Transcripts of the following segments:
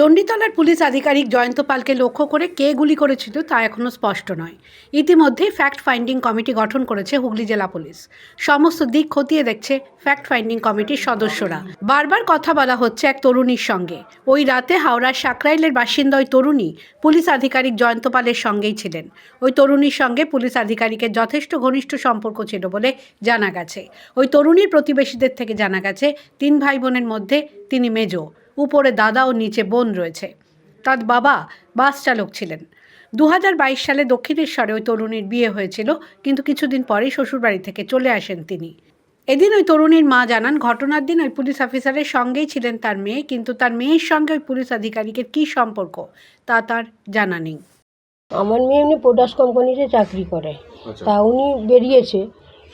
চণ্ডীতলার police আধিকারিক জয়ন্ত পালকে লক্ষ্য করে কে গুলি করেছিল তা এখনও স্পষ্ট নয়। ইতিমধ্যেই ফ্যাক্ট ফাইন্ডিং কমিটি গঠন করেছে হুগলি জেলা পুলিশ। সমস্ত দিক খতিয়ে দেখছে ফ্যাক্ট ফাইন্ডিং কমিটির সদস্যরা। বারবার কথা বলা হচ্ছে এক তরুণীর সঙ্গে। ওই রাতে হাওড়ার সাকরাইলের বাসিন্দা ওই তরুণী পুলিশ আধিকারিক জয়ন্ত পালের সঙ্গেই ছিলেন। ওই তরুণীর সঙ্গে পুলিশ আধিকারিকের যথেষ্ট ঘনিষ্ঠ সম্পর্ক ছিল বলে জানা গেছে। ওই তরুণীর প্রতিবেশীদের থেকে জানা গেছে, তিন ভাই বোনের মধ্যে তিনি মেজ। উপরে দাদা ও নিচে বোন রয়েছে। তার বাবা বাস চালক ছিলেন। দু হাজার বাইশ সালে দক্ষিণেশ্বরে ওই তরুণীর বিয়ে হয়েছিল কিন্তু কিছুদিন পরেই শ্বশুরবাড়ি থেকে চলে আসেন তিনি। এদিন ওই তরুণীর মা জানান ঘটনার দিন ওই পুলিশ অফিসারের সঙ্গেই ছিলেন তার মেয়ে কিন্তু তার মেয়ের সঙ্গে ওই পুলিশ আধিকারিকের কী সম্পর্ক তা তার জানা নেই। আমার মেয়ে এমনি পোটাস কোম্পানিতে চাকরি করে। আচ্ছা। তা উনি বেরিয়েছে।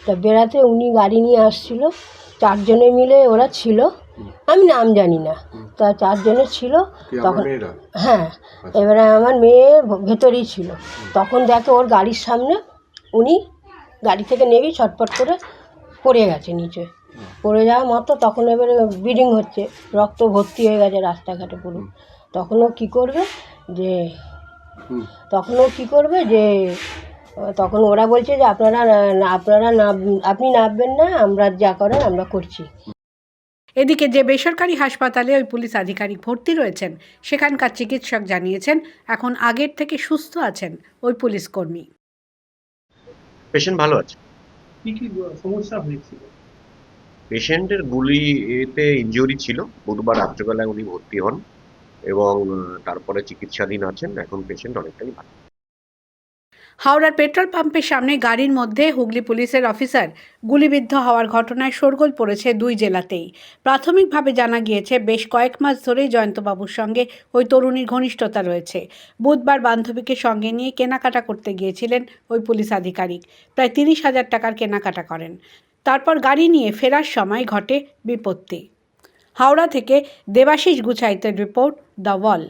তা বেড়াতে উনি গাড়ি নিয়ে আসছিল। চারজনে মিলে ওরা ছিল। আমি নাম জানি না। তা চারজনে ছিল তখন হ্যাঁ এবারে আমার মেয়ে ভেতরেই ছিল। তখন দেখে ওর গাড়ির সামনে উনি গাড়ি থেকে নেমেই ছটপট করে পড়ে গেছে নিচে। পড়ে যাওয়া মতো তখন এবারে ব্লিডিং হচ্ছে রক্ত ভর্তি হয়ে গেছে রাস্তাঘাটে পুরো। তখন ও কী করবে যে তখন ও কী করবে যে তখন ওরা বলছে যে আপনারা আপনারা নাম আপনি নামবেন না আমরা যা করেন আমরা করছি। এদিকে যে বেসরকারি হাসপাতালে ওই পুলিশ আধিকারিক ভর্তি রয়েছেন সেখানকার চিকিৎসক জানিয়েছেন এখন আগের থেকে সুস্থ আছেন ওই পুলিশ কর্মী। পেশেন্ট ভালো আছে? কি কি সমস্যা হয়েছিল? পেশেন্টের গুলি এতে ইনজুরি ছিল বুধবার রাত্রেবেলায় উনি ভর্তি হন এবং তারপরে চিকিৎসাধীন আছেন এখন পেশেন্ট অনেকটাই ভালো। হাওড়ার পেট্রোল পাম্পের সামনে গাড়ির মধ্যে হুগলি পুলিশের অফিসার গুলিবিদ্ধ হওয়ার ঘটনায় শোরগোল পড়েছে দুই জেলাতেই। প্রাথমিকভাবে জানা গিয়েছে, বেশ কয়েক মাস ধরেই জয়ন্তবাবুর সঙ্গে ওই তরুণীর ঘনিষ্ঠতা রয়েছে। বুধবার বান্ধবীকে সঙ্গে নিয়ে কেনাকাটা করতে গিয়েছিলেন ওই পুলিশ আধিকারিক। প্রায় তিরিশ হাজার টাকার কেনাকাটা করেন। তারপর গাড়ি নিয়ে ফেরার সময় ঘটে বিপত্তি। হাওড়া থেকে দেবাশিস গুছাইতের রিপোর্ট দ্য ওয়াল।